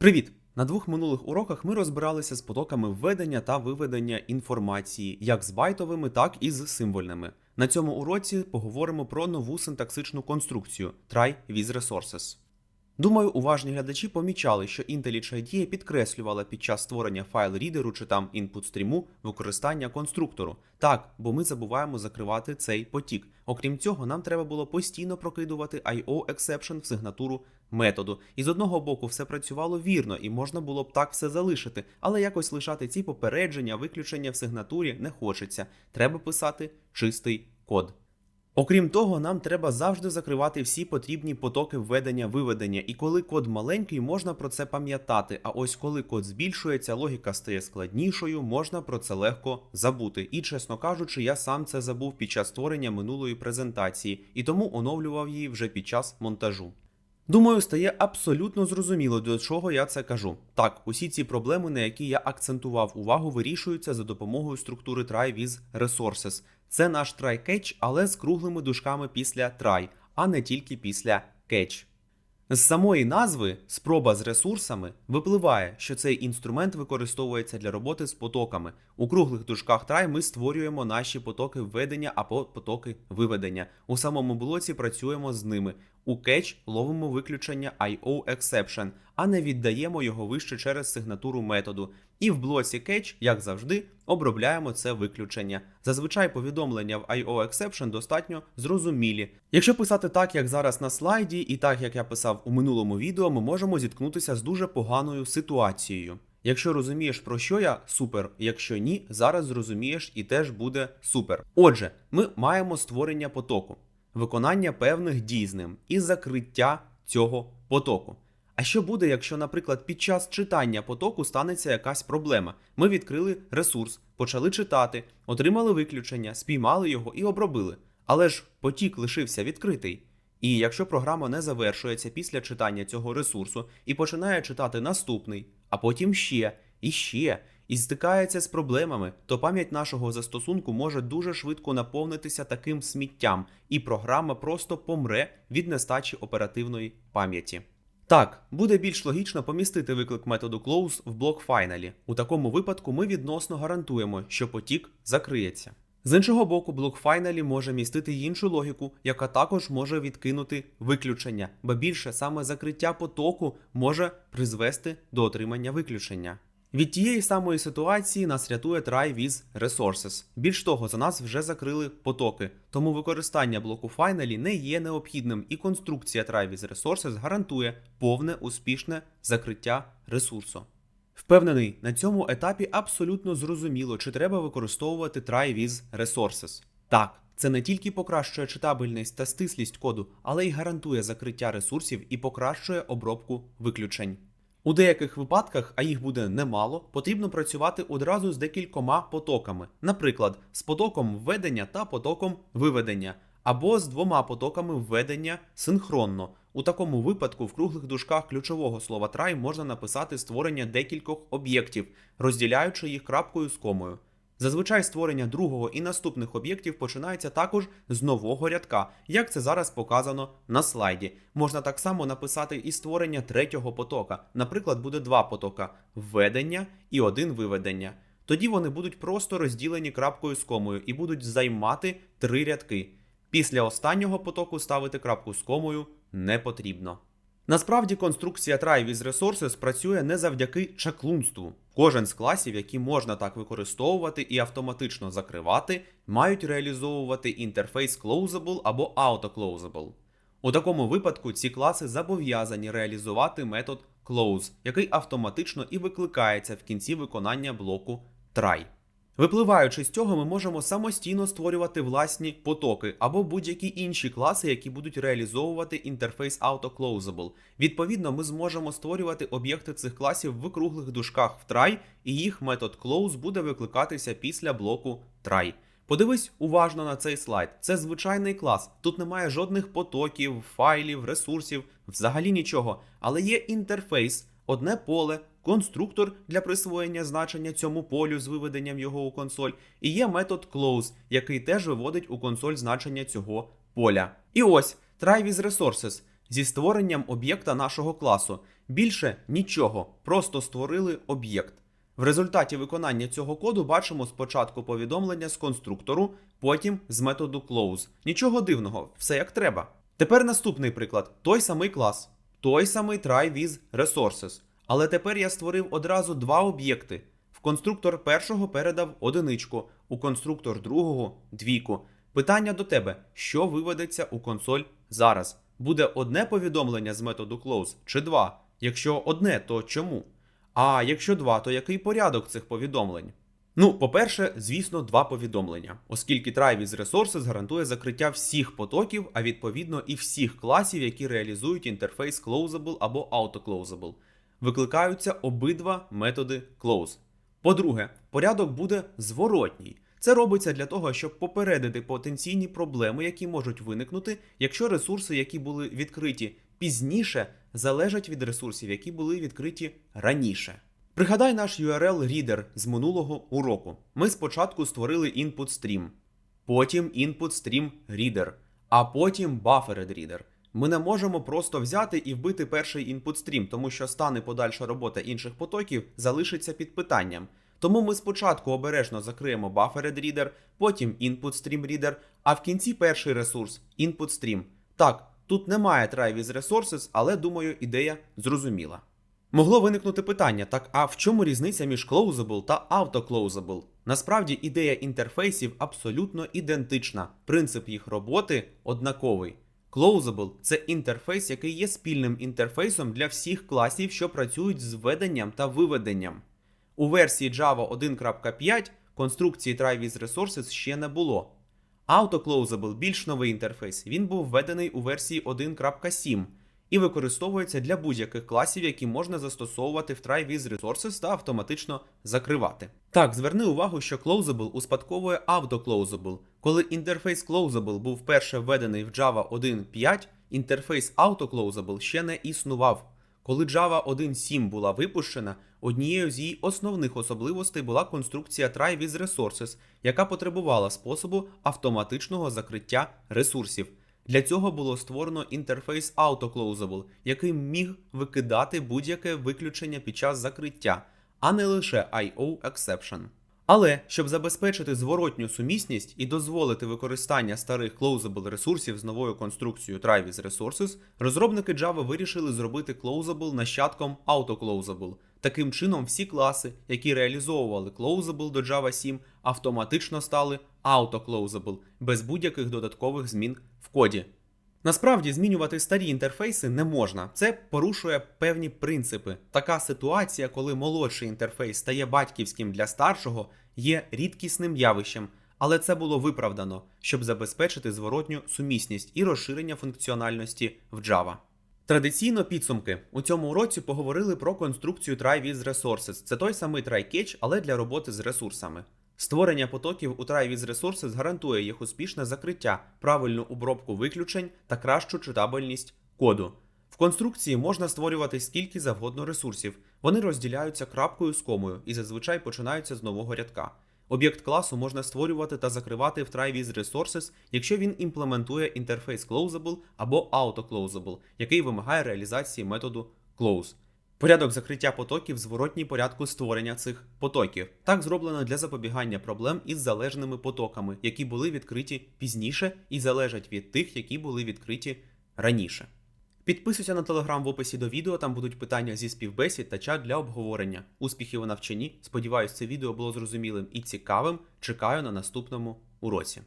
Привіт! На двох минулих уроках ми розбиралися з потоками введення та виведення інформації, як з байтовими, так і з символьними. На цьому уроці поговоримо про нову синтаксичну конструкцію Try with Resources. Думаю, уважні глядачі помічали, що IntelliJ IDEA підкреслювала під час створення файл-рідеру чи там інпут стріму використання конструктору. Так, бо ми забуваємо закривати цей потік. Окрім цього, нам треба було постійно прокидувати IO exception в сигнатуру методу. І з одного боку все працювало вірно, і можна було б так все залишити, але якось лишати ці попередження, виключення в сигнатурі не хочеться. Треба писати чистий код. Окрім того, нам треба завжди закривати всі потрібні потоки введення-виведення, і коли код маленький, можна про це пам'ятати. А ось коли код збільшується, логіка стає складнішою, можна про це легко забути. І, чесно кажучи, я сам це забув під час створення минулої презентації, і тому оновлював її вже під час монтажу. Думаю, стає абсолютно зрозуміло, до чого я це кажу. Так, усі ці проблеми, на які я акцентував увагу, вирішуються за допомогою структури try with resources. Це наш try catch, але з круглими дужками після try, а не тільки після catch. З самої назви спроба з ресурсами випливає, що цей інструмент використовується для роботи з потоками. У круглих дужках try ми створюємо наші потоки введення або потоки виведення. У самому блоці працюємо з ними. У catch ловимо виключення IO exception, а не віддаємо його вище через сигнатуру методу. І в блоці catch, як завжди, обробляємо це виключення. Зазвичай повідомлення в IO exception достатньо зрозумілі. Якщо писати так, як зараз на слайді, і так як я писав у минулому відео, ми можемо зіткнутися з дуже поганою ситуацією. Якщо розумієш про що я супер. Якщо ні, зараз зрозумієш і теж буде супер. Отже, ми маємо створення потоку, виконання певних дій з ним і закриття цього потоку. А що буде, якщо, наприклад, під час читання потоку станеться якась проблема? Ми відкрили ресурс, почали читати, отримали виключення, спіймали його і обробили. Але ж потік лишився відкритий. І якщо програма не завершується після читання цього ресурсу і починає читати наступний, а потім ще і ще, і стикається з проблемами, то пам'ять нашого застосунку може дуже швидко наповнитися таким сміттям, і програма просто помре від нестачі оперативної пам'яті. Так, буде більш логічно помістити виклик методу close в блок файналі. У такому випадку ми відносно гарантуємо, що потік закриється. З іншого боку, блок файналі може містити іншу логіку, яка також може відкинути виключення, ба більше саме закриття потоку може призвести до отримання виключення. Від тієї самої ситуації нас рятує try with resources. Більш того, за нас вже закрили потоки, тому використання блоку файналі не є необхідним, і конструкція try with resources гарантує повне успішне закриття ресурсу. Впевнений, на цьому етапі абсолютно зрозуміло, чи треба використовувати try with resources. Так, це не тільки покращує читабельність та стислість коду, але й гарантує закриття ресурсів і покращує обробку виключень. У деяких випадках, а їх буде немало, потрібно працювати одразу з декількома потоками, наприклад, з потоком введення та потоком виведення, або з двома потоками введення синхронно. У такому випадку в круглих дужках ключового слова try можна написати створення декількох об'єктів, розділяючи їх крапкою з комою. Зазвичай створення другого і наступних об'єктів починається також з нового рядка, як це зараз показано на слайді. Можна так само написати і створення третього потока. Наприклад, буде два потока введення і один виведення. Тоді вони будуть просто розділені крапкою з комою і будуть займати три рядки. Після останнього потоку ставити крапку з комою не потрібно. Насправді конструкція Try with Resources працює не завдяки чаклунству. Кожен з класів, які можна так використовувати і автоматично закривати, мають реалізовувати інтерфейс Closable або AutoClosable. У такому випадку ці класи зобов'язані реалізувати метод close, який автоматично і викликається в кінці виконання блоку try. Випливаючи з цього, ми можемо самостійно створювати власні потоки або будь-які інші класи, які будуть реалізовувати інтерфейс AutoClosable. Відповідно, ми зможемо створювати об'єкти цих класів в круглих дужках в try, і їх метод close буде викликатися після блоку try. Подивись уважно на цей слайд. Це звичайний клас. Тут немає жодних потоків, файлів, ресурсів, взагалі нічого. Але є інтерфейс, одне поле, конструктор для присвоєння значення цьому полю з виведенням його у консоль, і є метод close, який теж виводить у консоль значення цього поля. І ось with resources зі створенням об'єкта нашого класу. Більше нічого, просто створили об'єкт. В результаті виконання цього коду бачимо спочатку повідомлення з конструктору, потім з методу close. Нічого дивного, все як треба. Тепер наступний приклад: той самий клас, той самий try with resources. Але тепер я створив одразу два об'єкти. В конструктор першого передав одиничку, у конструктор другого двійку. Питання до тебе: що виведеться у консоль зараз? Буде одне повідомлення з методу close чи два? Якщо одне, то чому? А якщо два, то який порядок цих повідомлень? Ну, по-перше, звісно, два повідомлення, оскільки with resources гарантує закриття всіх потоків, а відповідно і всіх класів, які реалізують інтерфейс closable або autoclosable. Викликаються обидва методи close. По-друге, порядок буде зворотній. Це робиться для того, щоб попередити потенційні проблеми, які можуть виникнути, якщо ресурси, які були відкриті пізніше, залежать від ресурсів, які були відкриті раніше. Пригадай наш URL reader з минулого уроку. Ми спочатку створили input stream, потім input stream reader, а потім buffered reader. Ми не можемо просто взяти і вбити перший stream, тому що стан і подальша робота інших потоків залишиться під питанням. Тому ми спочатку обережно закриємо buffered reader, потім input stream reader, а в кінці перший ресурс input stream. Так, тут немає try with resources, але думаю, ідея зрозуміла. Могло виникнути питання: так а в чому різниця між closable та autoclosable? Насправді ідея інтерфейсів абсолютно ідентична. Принцип їх роботи однаковий. Closable – це інтерфейс, який є спільним інтерфейсом для всіх класів, що працюють з введенням та виведенням. У версії Java 1.5 конструкції try with resources ще не було. AutoClosable більш новий інтерфейс. Він був введений у версії 1.7 і використовується для будь-яких класів, які можна застосовувати в try with resources та автоматично закривати. Так, зверни увагу, що Closable успадковує AutoClosable. Коли інтерфейс Closable був вперше введений в Java 1.5, інтерфейс AutoClosable ще не існував. Коли Java 1.7 була випущена, однією з її основних особливостей була конструкція Try with Resources, яка потребувала способу автоматичного закриття ресурсів. Для цього було створено інтерфейс AutoClosable, який міг викидати будь-яке виключення під час закриття, а не лише IO Exception. Але щоб забезпечити зворотню сумісність і дозволити використання старих closable ресурсів з новою конструкцією with Resources, розробники Java вирішили зробити closable нащадком autoclosable. Таким чином, всі класи, які реалізовували closable до Java 7, автоматично стали autoclosable без будь-яких додаткових змін в коді. Насправді змінювати старі інтерфейси не можна. Це порушує певні принципи. Така ситуація, коли молодший інтерфейс стає батьківським для старшого, є рідкісним явищем, але це було виправдано, щоб забезпечити зворотню сумісність і розширення функціональності в Java. Традиційно підсумки у цьому уроці поговорили про конструкцію Try with Resources. Це той самий try-catch, але для роботи з ресурсами. Створення потоків у Try Resources гарантує їх успішне закриття, правильну обробку виключень та кращу читабельність коду. В конструкції можна створювати скільки завгодно ресурсів. Вони розділяються крапкою з комою і зазвичай починаються з нового рядка. Об'єкт класу можна створювати та закривати в with Resources, якщо він імплементує інтерфейс Closable або AutoClosable, який вимагає реалізації методу Close. Порядок закриття потоків зворотній порядку створення цих потоків. Так зроблено для запобігання проблем із залежними потоками, які були відкриті пізніше і залежать від тих, які були відкриті раніше. Підписуйся на телеграм в описі до відео, там будуть питання зі співбесід та чат для обговорення. Успіхів у навчанні. Сподіваюсь, це відео було зрозумілим і цікавим. Чекаю на наступному уроці.